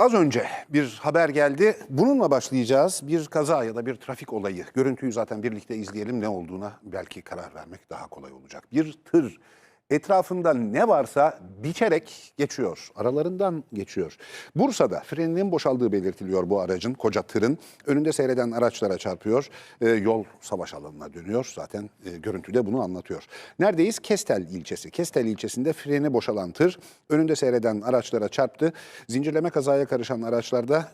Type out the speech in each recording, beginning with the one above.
Az önce bir haber geldi. Bununla başlayacağız. Bir kaza ya da bir trafik olayı. Görüntüyü zaten birlikte izleyelim ne olduğuna belki karar vermek daha kolay olacak. Bir tır etrafında ne varsa biçerek geçiyor. Aralarından geçiyor. Bursa'da freninin boşaldığı belirtiliyor bu aracın. Koca tırın önünde seyreden araçlara çarpıyor. Ee, yol savaş alanına dönüyor. Zaten e, görüntüde bunu anlatıyor. Neredeyiz? Kestel ilçesi. Kestel ilçesinde freni boşalan tır önünde seyreden araçlara çarptı. Zincirleme kazaya karışan araçlarda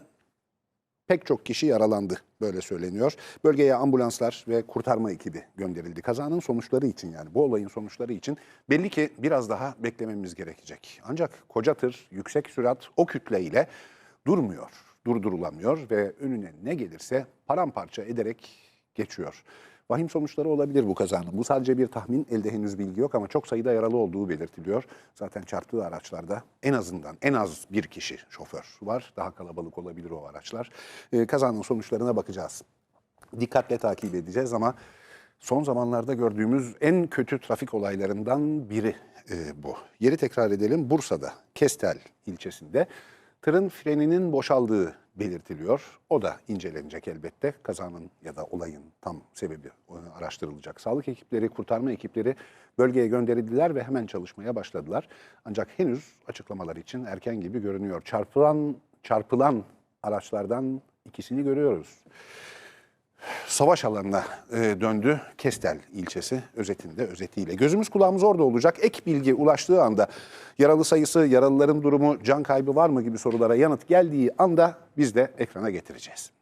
pek çok kişi yaralandı böyle söyleniyor. Bölgeye ambulanslar ve kurtarma ekibi gönderildi. Kazanın sonuçları için yani bu olayın sonuçları için belli ki biraz daha beklememiz gerekecek. Ancak koca tır yüksek sürat o kütleyle durmuyor, durdurulamıyor ve önüne ne gelirse paramparça ederek geçiyor. Vahim sonuçları olabilir bu kazanın. Bu sadece bir tahmin, elde henüz bilgi yok ama çok sayıda yaralı olduğu belirtiliyor. Zaten çarptığı araçlarda en azından en az bir kişi şoför var. Daha kalabalık olabilir o araçlar. Ee, kazanın sonuçlarına bakacağız. Dikkatle takip edeceğiz ama son zamanlarda gördüğümüz en kötü trafik olaylarından biri e, bu. Yeri tekrar edelim. Bursa'da Kestel ilçesinde tırın freninin boşaldığı belirtiliyor. O da incelenecek elbette. Kazanın ya da olayın tam sebebi e, araştırılacak. Sağlık ekipleri, kurtarma ekipleri bölgeye gönderildiler ve hemen çalışmaya başladılar. Ancak henüz açıklamalar için erken gibi görünüyor. Çarpılan çarpılan araçlardan ikisini görüyoruz savaş alanına e, döndü Kestel ilçesi özetinde özetiyle. Gözümüz kulağımız orada olacak. Ek bilgi ulaştığı anda yaralı sayısı, yaralıların durumu, can kaybı var mı gibi sorulara yanıt geldiği anda biz de ekrana getireceğiz.